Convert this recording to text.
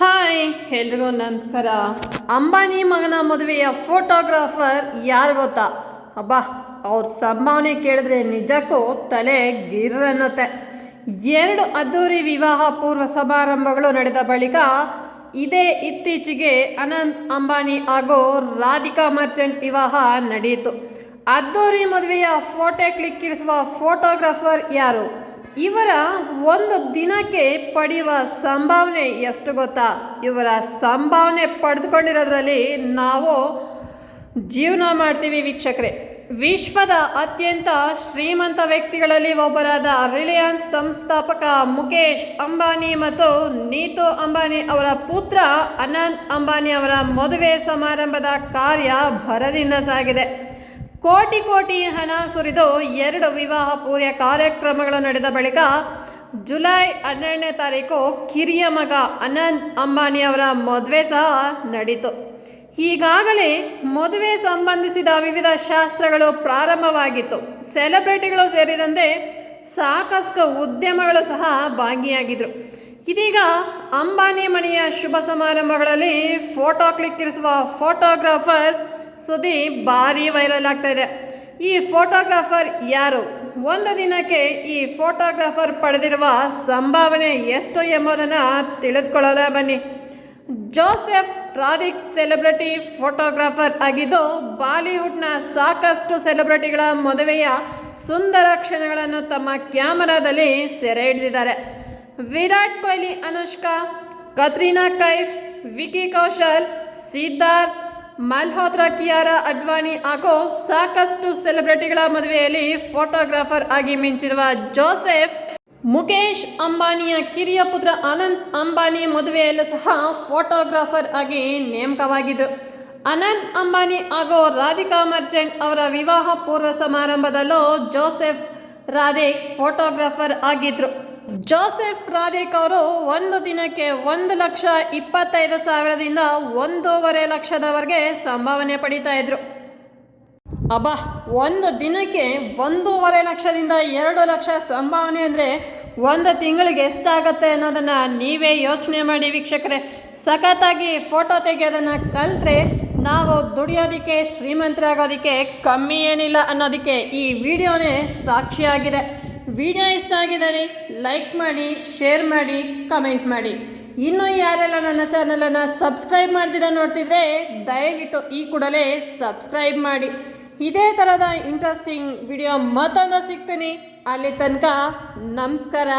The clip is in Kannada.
ಹಾಯ್, ಎಲ್ರಿಗೂ ನಮಸ್ಕಾರ. ಅಂಬಾನಿ ಮಗನ ಮದುವೆಯ ಫೋಟೋಗ್ರಾಫರ್ ಯಾರು ಗೊತ್ತಾ? ಅಬ್ಬಾ, ಅವ್ರ ಸಂಭಾವನೆ ಕೇಳಿದ್ರೆ ನಿಜಕ್ಕೂ ತಲೆ ಗಿರ್ ಅನ್ನತ್ತೆ. ಎರಡು ಅದ್ದೂರಿ ವಿವಾಹ ಪೂರ್ವ ಸಮಾರಂಭಗಳು ನಡೆದ ಬಳಿಕ ಇದೇ ಇತ್ತೀಚೆಗೆ ಅನಂತ್ ಅಂಬಾನಿ ಹಾಗೂ ರಾಧಿಕಾ ಮರ್ಚೆಂಟ್ ವಿವಾಹ ನಡೆಯಿತು. ಅದ್ದೂರಿ ಮದುವೆಯ ಫೋಟೋ ಕ್ಲಿಕ್ಕಿರಿಸುವ ಫೋಟೋಗ್ರಾಫರ್ ಯಾರು? ಇವರ ಒಂದು ದಿನಕ್ಕೆ ಪಡೆಯುವ ಸಂಭಾವನೆ ಎಷ್ಟು ಗೊತ್ತಾ? ಇವರ ಸಂಭಾವನೆ ಪಡೆದುಕೊಂಡಿರೋದ್ರಲ್ಲಿ ನಾವು ಜೀವನ ಮಾಡ್ತೀವಿ ವೀಕ್ಷಕರೇ. ವಿಶ್ವದ ಅತ್ಯಂತ ಶ್ರೀಮಂತ ವ್ಯಕ್ತಿಗಳಲ್ಲಿ ಒಬ್ಬರಾದ ರಿಲಯನ್ಸ್ ಸಂಸ್ಥಾಪಕ ಮುಖೇಶ್ ಅಂಬಾನಿ ಮತ್ತು ನೀತು ಅಂಬಾನಿ ಅವರ ಪುತ್ರ ಅನಂತ್ ಅಂಬಾನಿ ಅವರ ಮದುವೆ ಸಮಾರಂಭದ ಕಾರ್ಯ ಭರದಿಂದ ಸಾಗಿದೆ. ಕೋಟಿ ಕೋಟಿ ಹಣ ಸುರಿದು ಎರಡು ವಿವಾಹ ಪೂರ್ಯ ಕಾರ್ಯಕ್ರಮಗಳು ನಡೆದ ಬಳಿಕ ಜುಲೈ ಹನ್ನೆರಡನೇ ತಾರೀಕು ಕಿರಿಯ ಮಗ ಅನಂತ್ ಅಂಬಾನಿ ಅವರ ಮದುವೆ ಸಹ ನಡೀತು. ಈಗಾಗಲೇ ಮದುವೆ ಸಂಬಂಧಿಸಿದ ವಿವಿಧ ಶಾಸ್ತ್ರಗಳು ಪ್ರಾರಂಭವಾಗಿತ್ತು. ಸೆಲೆಬ್ರಿಟಿಗಳು ಸೇರಿದಂತೆ ಸಾಕಷ್ಟು ಉದ್ಯಮಗಳು ಸಹ ಭಾಗಿಯಾಗಿದ್ದರು ಇದೀಗ ಅಂಬಾನಿ ಮನೆಯ ಶುಭ ಸಮಾರಂಭಗಳಲ್ಲಿ ಫೋಟೋ ಕ್ಲಿಕ್ಕಿರಿಸುವ ಫೋಟೋಗ್ರಾಫರ್ ಸುದ್ದಿ ಭಾರಿ ವೈರಲ್ ಆಗ್ತಾ ಇದೆ. ಈ ಫೋಟೋಗ್ರಾಫರ್ ಯಾರು? ಒಂದು ದಿನಕ್ಕೆ ಈ ಫೋಟೋಗ್ರಾಫರ್ ಪಡೆದಿರುವ ಸಂಭಾವನೆ ಎಷ್ಟು ಎಂಬುದನ್ನು ತಿಳಿದುಕೊಳ್ಳೋಣ ಬನ್ನಿ. ಜೋಸೆಫ್ ರಾಧಿಕ್ ಸೆಲೆಬ್ರಿಟಿ ಫೋಟೋಗ್ರಾಫರ್ ಆಗಿದ್ದು, ಬಾಲಿವುಡ್ನ ಸಾಕಷ್ಟು ಸೆಲೆಬ್ರಿಟಿಗಳ ಮದುವೆಯ ಸುಂದರ ಕ್ಷಣಗಳನ್ನು ತಮ್ಮ ಕ್ಯಾಮರಾದಲ್ಲಿ ಸೆರೆ ಹಿಡಿದಿದ್ದಾರೆ. ವಿರಾಟ್ ಕೊಹ್ಲಿ, ಅನುಷ್ಕಾ, ಕತ್ರೀನಾ ಕೈಫ್, ವಿಕಿ ಕೌಶಲ್, ಸಿದ್ಧಾರ್ಥ್, ಮಲ್ಹೋತ್ರಾ ಕಿಯಾರಾ ಅಡ್ವಾಣಿ ಹಾಗೂ ಸಾಕಷ್ಟು ಸೆಲೆಬ್ರಿಟಿಗಳ ಮದುವೆಯಲ್ಲಿ ಫೋಟೋಗ್ರಾಫರ್ ಆಗಿ ಮಿಂಚಿರುವ ಜೋಸೆಫ್, ಮುಕೇಶ್ ಅಂಬಾನಿಯ ಕಿರಿಯ ಪುತ್ರ ಅನಂತ್ ಅಂಬಾನಿ ಮದುವೆಯಲ್ಲೂ ಸಹ ಫೋಟೋಗ್ರಾಫರ್ ಆಗಿ ನೇಮಕವಾಗಿದ್ದರು ಅನಂತ್ ಅಂಬಾನಿ ಹಾಗೂ ರಾಧಿಕಾ ಮರ್ಚೆಂಟ್ ಅವರ ವಿವಾಹ ಪೂರ್ವ ಸಮಾರಂಭದಲ್ಲೂ ಜೋಸೆಫ್ ರಾಧೆ ಫೋಟೋಗ್ರಾಫರ್ ಆಗಿದ್ರು. ಜೋಸೆಫ್ ರಾಧಿಕ್ ಅವರು ಒಂದು ದಿನಕ್ಕೆ ಒಂದು ಲಕ್ಷ ಇಪ್ಪತ್ತೈದು ಸಾವಿರದಿಂದ ಒಂದೂವರೆ ಲಕ್ಷದವರೆಗೆ ಸಂಭಾವನೆ ಪಡಿತಾ ಇದ್ರು. ಅಬ್ಬಾ, ಒಂದು ದಿನಕ್ಕೆ ಒಂದೂವರೆ ಲಕ್ಷದಿಂದ ಎರಡು ಲಕ್ಷ ಸಂಭಾವನೆ ಅಂದರೆ ಒಂದು ತಿಂಗಳಿಗೆ ಎಷ್ಟಾಗತ್ತೆ ಅನ್ನೋದನ್ನು ನೀವೇ ಯೋಚನೆ ಮಾಡಿ ವೀಕ್ಷಕರೇ. ಸಖತ್ತಾಗಿ ಫೋಟೋ ತೆಗೆಯೋದನ್ನು ಕಲಿತ್ರೆ ನಾವು ದುಡಿಯೋದಕ್ಕೆ, ಶ್ರೀಮಂತರಾಗೋದಕ್ಕೆ ಕಮ್ಮಿ ಏನಿಲ್ಲ ಅನ್ನೋದಕ್ಕೆ ಈ ವಿಡಿಯೋನೇ ಸಾಕ್ಷಿಯಾಗಿದೆ. ವಿಡಿಯೋ ಇಷ್ಟ ಆಗಿದ್ದರೆ ಲೈಕ್ ಮಾಡಿ, ಶೇರ್ ಮಾಡಿ, ಕಮೆಂಟ್ ಮಾಡಿ. ಇನ್ನೂ ಯಾರೆಲ್ಲ ನನ್ನ ಚಾನಲನ್ನು ಸಬ್ಸ್ಕ್ರೈಬ್ ಮಾಡ್ದಿರ ನೋಡ್ತಿದ್ರೆ ದಯವಿಟ್ಟು ಈ ಕೂಡಲೇ ಸಬ್ಸ್ಕ್ರೈಬ್ ಮಾಡಿ. ಇದೇ ಥರದ ಇಂಟ್ರೆಸ್ಟಿಂಗ್ ವಿಡಿಯೋ ಮತ್ತೊಂದು ಸಿಗ್ತೀನಿ. ಅಲ್ಲಿ ತನಕ ನಮಸ್ಕಾರ.